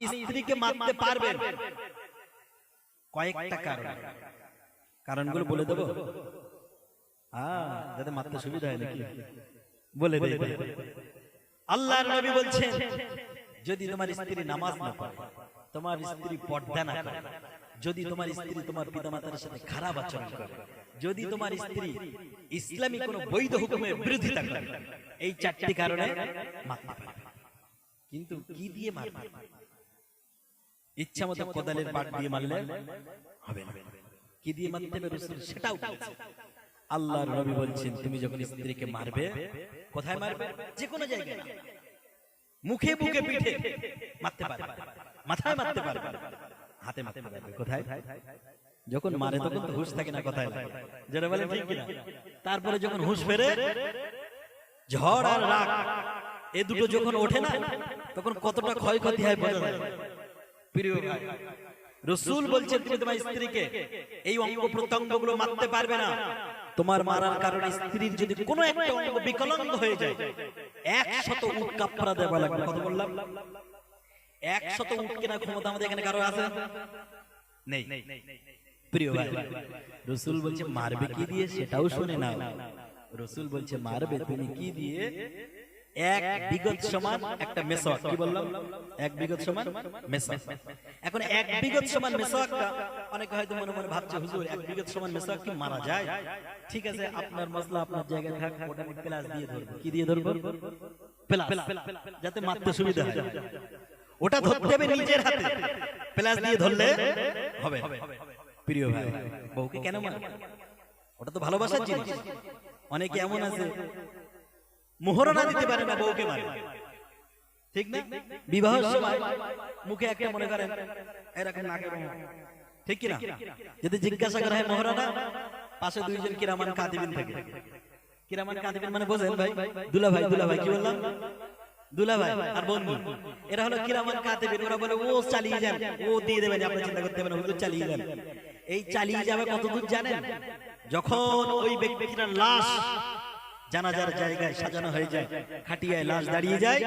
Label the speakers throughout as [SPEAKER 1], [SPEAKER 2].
[SPEAKER 1] স্ত্রীকে মারতে পারবেন কয়েকটা কারণ। কারণগুলো বলে দেবো। যাতে মারতে সুবিধা হয় নাকি? বলে দেই আল্লাহর নবী বলছেন যদি তোমার স্ত্রী নামাজ না পড়ে তোমার স্ত্রী পর্দা না করে যদি তোমার স্ত্রী তোমার পিতামাতার সাথে খারাপ আচরণ করে যদি তোমার স্ত্রী ইসলামী কোনো বৈধ হুকুমের বিরোধিতা করে এই চারটি কারণে মারতে পারবে। কিন্তু কি দিয়ে মারবে? ইচ্ছা মতো কোদালের পাট দিয়ে মারলে হবে না। কি দিয়ে মারতে হবে রসুল? সেটাও বলেছে আল্লাহর নবী বলছেন তুমি যখন স্ত্রীকে মারবে কোথায় মারবে? যে কোনো জায়গায়। না। মুখে মুখে পিঠে মারতে পারবে। মাথায় মারতে পারবে। হাতে মারতে পারবে। কোথায়? যখন মারে তখন তো হুঁশ থাকে না কোথায়। যেটা বলে ঠিক কিনা? তারপরে যখন হুঁশ ফেরে ঝড় আর রাগ। এ দুটো যখন ওঠে না তখন কতটা ক্ষয়ক্ষতি হয় বোঝা যায়। রসুল বলছেন তুমি তোমার স্ত্রীকে, এই অঙ্গ প্রত্যঙ্গগুলো মারতে পারবে না। তোমার মারার কারণে স্ত্রীর যদি কোনো একটা অঙ্গ বিকলাঙ্গ হয়ে যায়, একশত উট কাপড়া দেওয়া লাগবে। কত বললাম? একশত উট কেনার ক্ষমতা আমাদের এখানে কারও আছে? নেই। প্রিয় ভাই, রসুল বলছে, মারবে কি দিয়ে সেটাও শুনে নাও। রসুল বলছে, মারবে, তুমি কি দিয়ে এক বিগত সমান একটা মেসওয়াক। কি বললাম? এক বিগত সমান মেসওয়াক। এখন এক বিগত সমান মেসওয়াকটা অনেকে হয়তো মনে মনে ভাবছে হুজুর এক বিগত সমান মেসওয়াক কি মারা যায়? ঠিক আছে আপনার মশলা আপনার জায়গায় থাক ওটা আমি প্লাস দিয়ে ধরবো। কি দিয়ে ধরবো? প্লাস। যাতে মারতে সুবিধা হয়। ওটা ধরতে হবে নিজের হাতে। প্লাস দিয়ে ধরলে হবে। প্রিয় ভাই বউকে কেন মার ওটা তো ভালোবাসার জিনিস। অনেকে এমন আছে মোহরনা দিতে পারে না বউকে মারে। ঠিক না? বিবাহের সময় মুখে একটা মনে করেন এরকম নাকে ঠিক কি না যদি জিজ্ঞাসা করা হয় মোহরানা পাশে দুইজন কিরামান কাদিবিন থাকে। কিরামান কাদিবিন মানে বোঝেন ভাই দুলা ভাই। দুলা ভাই কি বললাম? দুলা ভাই আর বন্ধু। এরা হলো কিরামান কাতিবিন ওরা বলে ও চালিয়ে যান। ও দিয়ে দেবেন আপনি চিন্তা করতে হবে না হুজুর চালিয়ে যান। এই চালিয়ে যাবে কতদূর জানেন? যখন ওই ব্যক্তির লাশ জানাজার জায়গায় সাজানো হয়ে যায়। খাটিয়ায় লাশ দাঁড়িয়ে যায়।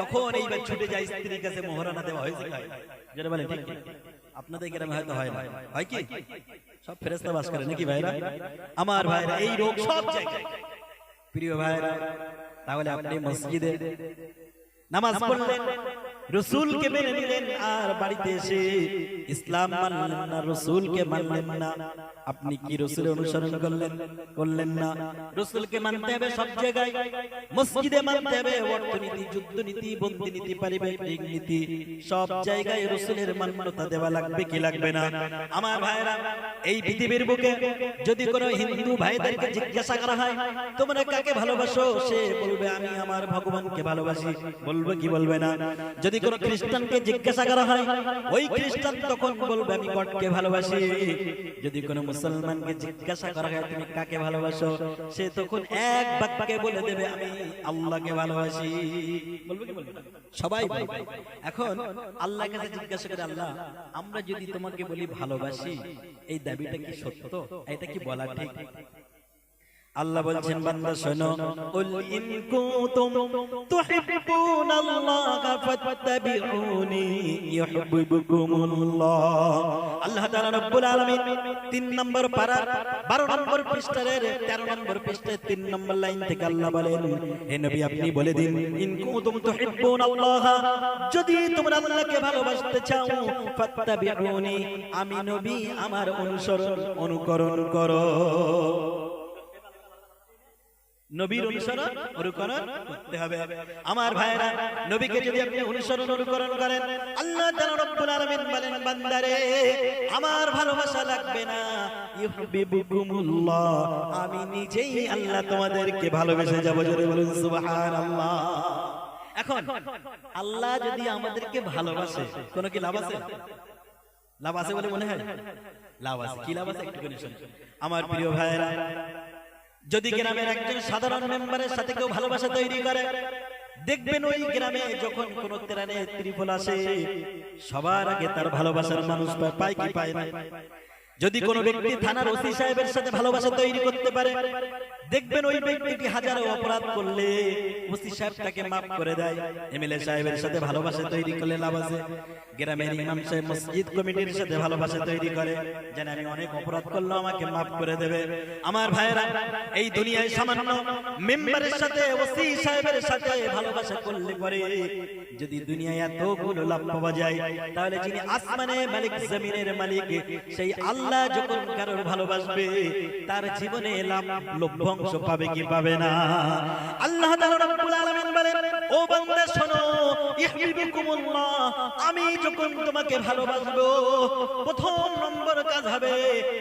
[SPEAKER 1] তখন এইবার ছুটে যায় স্ত্রীর কাছে মোহরানা দেওয়া হয়েছে যেটা বলে ঠিক আপনাদের গ্রামে হয়তো হয় না। হয় কি? সব ফেরেস্তা বাস করে নাকি ভাইরা? আমার ভাইরা এই রোগ সব জায়গায়। প্রিয় ভাইরা তাহলে আপনি মসজিদে নামাজ পড়লেন। রসুলকে মেনে নিলেন আর বাড়িতে এসে ইসলাম মানলেন না রসুলকে মানলেন না। আপনি কি রসুলের অনুসরণ করলেন? করলেন? না। রসুলকে মানতে হবে সব জায়গায়। মসজিদে মানতে হবে অর্থনীতি যুদ্ধনীতি বন্দি নীতি পারিবারিক নীতি সব জায়গায় রসুলের মান্যতা দেওয়া লাগবে কি লাগবে না? আমার ভাইরা এই পৃথিবীর বুকে যদি কোনো হিন্দু ভাইদেরকে জিজ্ঞাসা করা হয় তোমরা কাকে ভালোবাসো? সে বলবে আমি আমার ভগবানকে ভালোবাসি। বলবে কি বলবে না যদি কোনো খ্রিস্টানকে জিজ্ঞাসা করা হয়, ওই খ্রিস্টান তখন বলবে, আমি গডকে ভালোবাসি। যদি কোনো মুসলমানকে জিজ্ঞাসা করা হয়, তুমি কাকে ভালোবাসো? সে তখন এক বাক্যে বলে দেবে, আমি আল্লাহকে ভালোবাসি। বলবে কি বলবে? সবাই এখন আল্লাহর কাছে জিজ্ঞাসা করে, আল্লাহ, আমরা যদি তোমাকে বলি ভালোবাসি, এই দাবিটা কি সত্য? এটা কি বলা ঠিক? আল্লাহ বলছেন বান্দা শোনো। কুল ইন কুনতুম তুহিব্বুনাল্লাহা ফাত্তাবিউনি ইউহিব্বুকুমুল্লাহ আল্লাহ তাআলা রব্বুল আলামিন 3 নম্বর পারা 12 নম্বর পৃষ্ঠার 13 নম্বর পৃষ্ঠার 3 নম্বর লাইন থেকে আল্লাহ বলেন হে নবী আপনি বলে দিন ইন কুনতুম তুহিব্বুনাল্লাহ যদি তোমরা আল্লাহকে ভালোবাসতে চাও ফাত্তাবিউনি আমি নবী আমার অনুসরণ অনুকরণ করো। নবীর অনুসরণ অনুকরণ করতে হবে। আমার ভাইরা নবীকে যদি আপনি অনুসরণ অনুকরণ করেন আল্লাহ তাআলা রব্বুল আলামিন বলেন বান্দারে আমার ভালোবাসা লাগবে না। ইউহিব্বুকুমুল্লাহ। আমি নিজেই আল্লাহ তোমাদেরকে ভালোবেসে যাব জোরে বলুন সুবহানাল্লাহ। এখন আল্লাহ যদি আমাদেরকে ভালোবাসে কোনো কি লাভ আছে? লাভ আছে? বলে মনে হয়? লাভ আছে কি লাভ আছে? একটু শুনুন। আমার প্রিয় ভাইরা যদি গ্রামের একজন সাধারণ মেম্বারের সাথে কেউ ভালোবাসা তৈরি করে দেখবেন ওই গ্রামে যখন কোন ত্রাণে ত্রিফল আসে সবার আগে তার ভালোবাসার মানুষ পায় পায় কি পায় না যদি কোনো ব্যক্তি থানার ওসি সাহেবের সাথে ভালোবাসা তৈরি করতে পারে। দেখবেন ওই ব্যক্তিটি হাজারো অপরাধ করলে ওসি সাহেব তাকে মাফ করে দেয়। এমএলএ সাহেবের সাথে ভালোবাসা তৈরি করলে লাভ আছে। গ্রামের ইমাম সাহেব মসজিদ কমিটির সাথে ভালোবাসা তৈরি করে যেন আমি অনেক অপরাধ করলে আমাকে মাফ করে দেবে। আমার ভাইয়েরা এই দুনিয়ায় সামান্য মেম্বারের সাথে ওসি সাহেবের সাথে ভালোবাসা করলে পরে যদি দুনিয়ায় এতগুলো লাভ পাওয়া যায় তাহলে যিনি আসমানে মালিক জমিনের মালিক সেই আল্লাহ যখন কারোর ভালোবাসবে, তার জীবনে লাভ লভ্যাংশ পাবে কি পাবে না? আল্লাহ তাআলা আলামিন বলেন, ও বান্দা, শোনো ইহবিবুকুমুল্লাহ আমি যখন তোমাকে ভালোবাসবো, প্রথম নম্বর কাজ হবে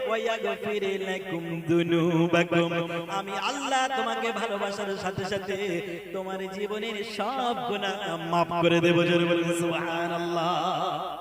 [SPEAKER 1] ওয়ায়াগফির লাকুম দুনুবাকুম। আমি আল্লাহ তোমাকে ভালোবাসার সাথে সাথে তোমার জীবনের সব গুনাহ মাফ করে দেব, জোরে বলুন, সুবহানাল্লাহ।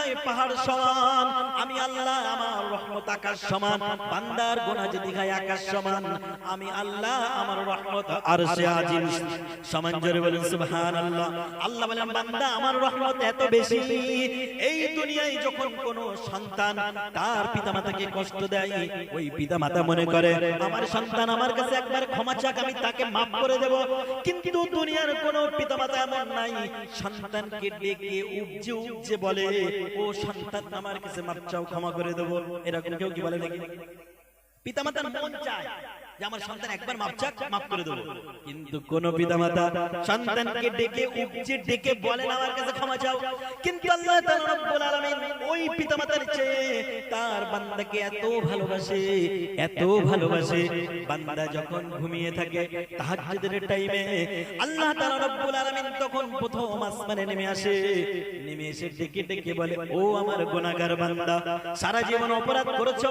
[SPEAKER 1] হয় পাহাড় সমান, আমি আল্লাহ আমার রহমত আকাশ সমান, বান্দার গুনাহ যদি হয় আকাশ সমান, আমি আল্লাহ আমার রহমত আরশে আজিম। সমান জোরে বলেন, সুবহানাল্লাহ। আল্লাহ বলেন, বান্দা, আমার রহমত এত বেশি। এই দুনিয়ায় যখন কোন সন্তান তার পিতামাতাকে কষ্ট দেয়, ওই পিতামাতা মনে করে, আমার সন্তান আমার কাছে একবার ক্ষমা চাক, আমি তাকে মাফ করে দেব। কিন্তু দুনিয়ার কোন পিতামাতা এমন নাই, সন্তানকে ডেকে উপজে উপজে বলে ও সন্তান আমার কাছে মাপ চাও, ক্ষমা করে দেবো। এরকম কেউ কি বলে নাকি? পিতামাতার মন চায়। যে আমার সন্তান একবার মাপ চাক মাফ করে দেবো। কিন্তু কোন পিতামাতা সন্তানকে ডেকে উপচে ডেকে বলেন আমার কাছে ক্ষমা চাও। কিন্তু আল্লাহ তাআলা রব্বুল আলামিন ওই পিতামাতার চেয়ে তার বান্দাকে এত ভালোবাসে এত ভালোবাসে। বান্দা যখন ঘুমিয়ে থাকে তাহাজ্জুদের টাইমে আল্লাহ তাআলা রব্বুল আলামিন তখন প্রথম আসমানে নেমে আসে। নেমে এসে ডেকে ডেকে বলে ও আমার গুনাহগার বান্দা সারা জীবন অপরাধ করেছ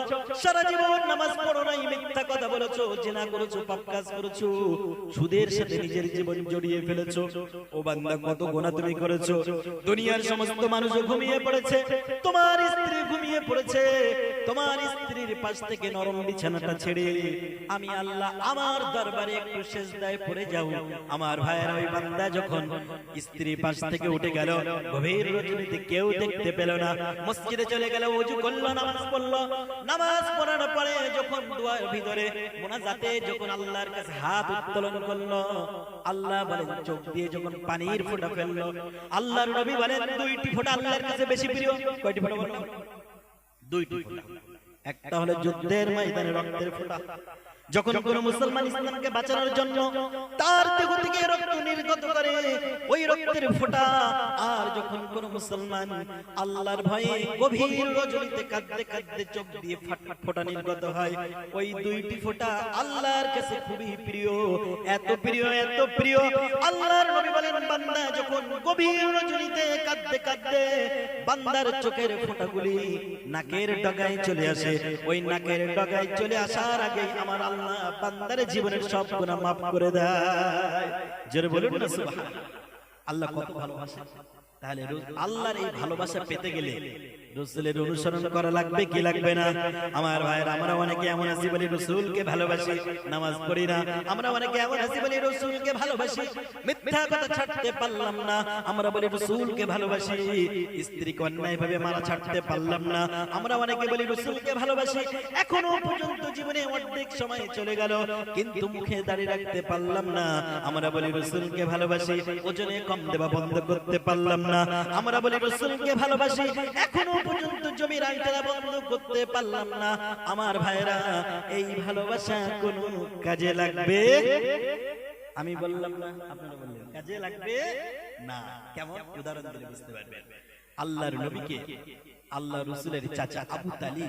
[SPEAKER 1] সারা জীবন নামাজ পড়ো নাই মিথ্যা কথা বলেছ জেনা করেছ, পাপ কাজ করেছ, সুদের সাথে নিজের জীবন জড়িয়ে ফেলেছো। ও বান্দা, কত গোনা তুমি করেছ। দুনিয়ার সমস্ত মানুষ ঘুমিয়ে পড়েছে। তোমার স্ত্রী ঘুমিয়ে পড়েছে। তোমার স্ত্রীর পাশ থেকে নরম বিছানাটা ছেড়ে আমি আল্লাহ আমার দরবারে একটু সেজদায় পড়ে যাও। আমার ভাইয়ের ওই বান্দা যখন স্ত্রী পাশ থেকে উঠে গেল, গভীর রজনীতে কেউ দেখতে পেল না। মসজিদে চলে গেল ওযু করল, নামাজ পড়ল। নামাজ পড়ার পরে যখন দুয়ার ভিতরে মোনাজাতে যখন আল্লাহর কাছে হাত উত্তোলন করল, আল্লাহ বলেন, চোখ দিয়ে যখন পানির ফোঁটা ফেলল, আল্লাহর নবী বলেন, দুইটি ফোঁটা আল্লাহর কাছে বেশি প্রিয়। কয়টি ফোটা বলো দুইটি ফোঁটা। একটা হলো যুদ্ধের ময়দানে রক্তের ফোঁটা যখন কোন মুসলমান ইসলামকে বাঁচানোর জন্য তার দেহ থেকে রক্ত নির্গত করে ওই রক্তের ফোঁটা। আর যখন কোন মুসলমান আল্লাহর ভয়ে গভীর রজনীতে কাঁদতে কাঁদতে চোখ দিয়ে ফাট ফোঁটা নির্গত হয়। ওই দুইটি ফোঁটা আল্লাহর কাছে খুবই প্রিয়। এত প্রিয় এত প্রিয়। আল্লাহর নবী বলেন বান্দা যখন গভীর রজনীতে কাঁদতে কাঁদতে বান্দার চোখের ফোঁটাগুলি নাকের ডগায় চলে আসে ওই নাকের ডগায় চলে আসার আগে আমার আল্লাহ বান্দার জীবনের সব গুনাহ মাফ করে দেয়। জোরে বলুন না সুবহান আল্লাহ কত ভালোবাসে। তাহলে আল্লাহর এই ভালোবাসা পেতে গেলে রসুলের অনুসরণ করা লাগবে কি লাগবে না? আমার ভাইয়ের আমরা অনেকে এমন আছি বলি রসুলকে ভালোবাসি নামাজ পড়ি না। আমরা অনেকে এমন আছি বলি রসুলকে ভালোবাসি মিথ্যা কথা ছাড়তে পারলাম না। আমরা বলি রসুলকে ভালোবাসি স্ত্রীকে অন্যায় ভাবে মারা ছাড়তে পারলাম না। আমরা অনেকে বলি রসুলকে ভালোবাসি এখনও পর্যন্ত জীবনে অর্ধেক সময় চলে গেল কিন্তু মুখে দাঁড়িয়ে রাখতে পারলাম না। আমরা বলি রসুলকে ভালোবাসি ওজনে কম দেওয়া বন্ধ করতে পারলাম না। আমরা বলি রসুলকে ভালোবাসি এখনও পর্যন্ত জমির আইটারা বন্ধ করতে পারলাম না। আমার ভাইরা এই ভালোবাসা কোন কাজে লাগবে? আমি বললাম না, আপনারা বললেন, কাজে লাগবে? না, কেমন? উদাহরণ দিলে বুঝতে পারবেন। আল্লাহর নবীকে আল্লাহ রসুলের চাচা আবু তালি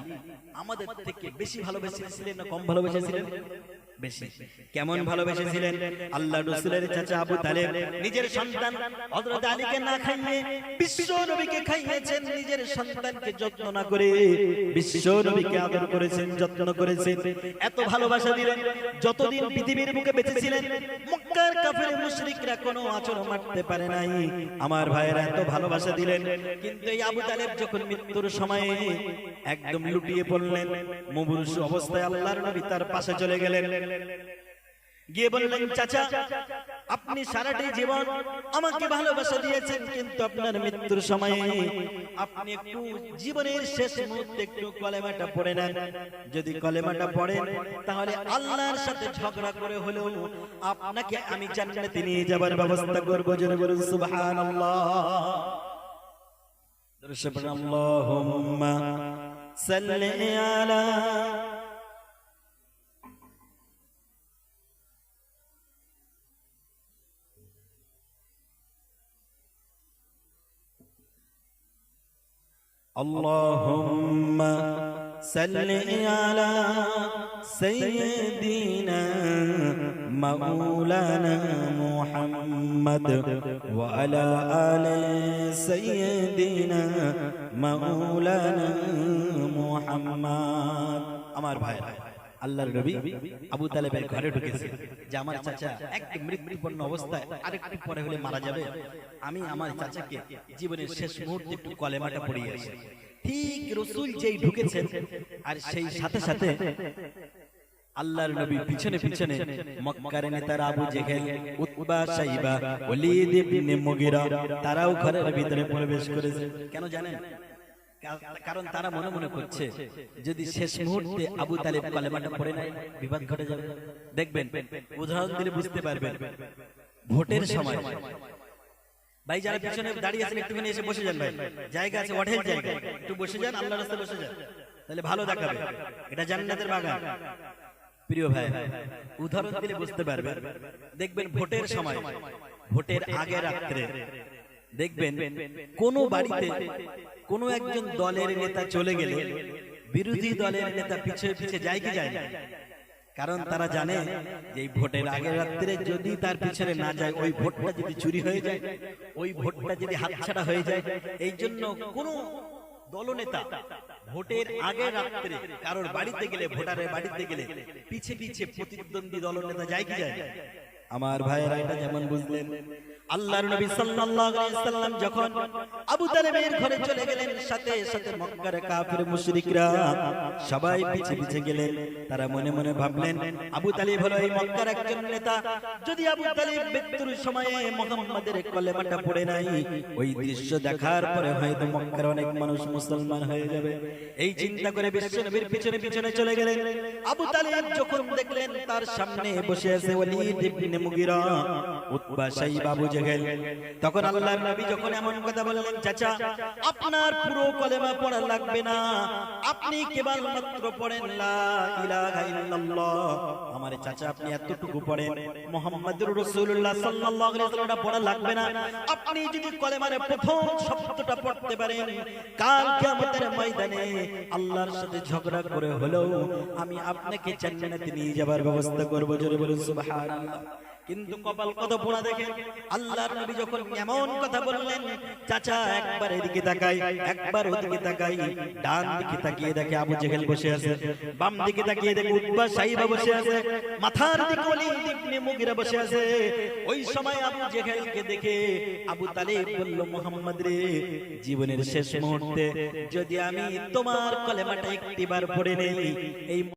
[SPEAKER 1] আমাদের থেকে বেশি ভালোবেসেছিলেন না কম ভালোবেসেছিলেন? বেশি। কেমন ভালোবেসেছিলেন? আল্লাহ রসুলের চাচা আবু তালেব নিজের সন্তান হযরত আলীকে না খাইয়ে বিশ্ব নবীকে খাইয়েছেন নিজের সন্তানকে যত্ন না করে বিশ্ব নবীকে আদর করেছেন যত্ন করেছেন। এত ভালোবাসা দিলেন যতদিন পৃথিবীর বুকে বেঁচে ছিলেন মক্কার কাফের মুশরিকরা কোনো আচর মারতে পারে নাই। আমার ভাইয়েরা এত ভালোবাসা দিলেন কিন্তু এই আবু তালেব যখন মৃত্যুর সময়ে একদম লুটিয়ে পড়লেন মুমূর্ষু অবস্থায় আল্লাহর নবী তার পাশে চলে গেলেন গিয়ে বললেন, চাচা, আপনি সারাটি জীবন আমাকে ভালোবাসা দিয়েছেন, কিন্তু আপনার মৃত্যুর সময়ে আপনি একটু জীবনের শেষ মুহূর্তে একটু কলেমাটা পড়ে নেন। যদি কলেমাটা পড়েন, তাহলে আল্লাহর সাথে ঝগড়া করে হলেও আপনাকে আমি জান্নাতে নিয়ে যাবার ব্যবস্থা করব, জোরে বলুন, সুবহানাল্লাহ। দর্শক আল্লাহুম্মা সাল্লি আলা اللهم صل على سيدنا مولانا محمد وعلى آل سيدنا مولانا محمد আমার ভাই আল্লাহর নবী আবু তালেবের ঘরে ঢুকেছে। যে আমার চাচা একদম মৃত্যুপন্ন অবস্থায় আরেকটু পরে হলে মারা যাবে। আমি আমার চাচাকে জীবনের শেষ মুহূর্তে একটু কলেমাটা পড়িয়ে আসি। ঠিক রসুল যেই ঢুকেছেন আর সেই সাথে সাথে আল্লাহর নবী পিছনে পিছনে মক্কার নেতারা আবু জেহেল উতবা সাইবা ওয়ালিদ ইবনে মুগিরা তারাও ঘরের ভিতরে প্রবেশ করেছে। কেন জানেন? কারণ তারা মনে মনে করছে যদি শেষ মুহূর্তে আবু তালেব কলেমাটা পড়ে নেয় বিবাদ ঘটে যাবে। দেখবেন উদাহরণ দিলে বুঝতে পারবেন ভোটের সময়। ভাই যারা পিছনে দাঁড়িয়ে আছেন একটুখানি এসে বসে যান ভাই। জায়গা আছে হোটেল জায়গা। একটু বসে যান আল্লাহ রাস্তায় বসে যান। তাহলে ভালো দেখাবে। এটা জান্নাতের বাগান। প্রিয় ভাই উদাহরণ দিলে বুঝতে পারবেন। দেখবেন ভোটের সময়। ভোটের আগে রাত্রে। দেখবেন কোন বাড়িতে কোন একজন দলের নেতা চলে গেলে বিরোধী দলের নেতা পিছে পিছে যায় কি যায় না? কারণ তারা জানে যে ভোটের আগের রাত্রে যদি তার পিছনে না যায় ওই ভোটটা যদি চুরি হয়ে যায় ওই ভোটটা যদি হাতছাড়া হয়ে যায় এই জন্য কোন দলনেতা ভোটের আগের রাত্রে কারোর বাড়িতে গেলে ভোটারের বাড়িতে গেলে পিছে পিছে প্রতিদ্বন্দ্বী দলনেতা যায় কি যায় আমার ভাইয়েরা এটা যেমন বুঝলেন আল্লাহর নবী সাল্লাল্লাহু আলাইহি সাল্লাম যখন আবু তালেবের ঘরে চলে গেলেন, সাথে সাথে মক্কার কাফির মুশরিকরা সবাই পিছে পিছে গেলেন। তারা মনে মনে ভাবলেন, আবু তালিব হলো এই মক্কার একজন নেতা। যদি আবু তালিব মৃত্যুর সময়ে মুহাম্মাদের কলেমাটা পড়ে নাই, ওই দৃশ্য দেখার পরে হয়তো মক্কার অনেক মানুষ মুসলমান হয়ে যাবে। এই চিন্তা করে বিশ্বনবীর পিছনে পিছনে চলে গেলেন। আবু তালিব যখন দেখলেন, তার সামনে বসে আছে ওয়ালিদ ইবনে মুগিরা, উতবা সাইবা আবু জেহেল তখন আল্লাহর নবী যখন এমন কথা বললেন, চাচা, আপনার পুরো কলেমা পড়া লাগবে না। আপনি কেবল মাত্র পড়েন, লা ইলাহা ইল্লাল্লাহ। আমার চাচা, আপনি এতটুকু পড়েন, মুহাম্মাদুর রাসূলুল্লাহ সাল্লাল্লাহু আলাইহি পড়া লাগবে না। আপনি যদি কলেমার প্রথম শব্দটা পড়তে পারেন, কাল কিয়ামতের ময়দানে আল্লাহর সাথে ঝগড়া করে হলেও আমি আপনাকে জান্নাতে নিয়ে যাবার ব্যবস্থা করব। জোরে বলুন, সুবহানাল্লাহ। কিন্তু কপাল কত পোড়া দেখে? আল্লাহর নবী যখন এমন কথা বললেন, চাচা একবার এদিকে তাকাই, একবার ওদিকে তাকাই, ডান দিকে তাকিয়ে দেখে আবু জেহেল বসে আছে, বাম দিকে তাকিয়ে দেখে উতবা সাইবা বসে আছে, মাথার দিকে ওয়ালিদ ইবনে মুগিরা বসে আছে। ওই সময় আবু জেহেলকে দেখে আবু তালিব বলল, মুহাম্মদ রে, জীবনের শেষ মুহূর্তে যদি আমি তোমার কলেমাটা একটিবার পড়ে নেই, এই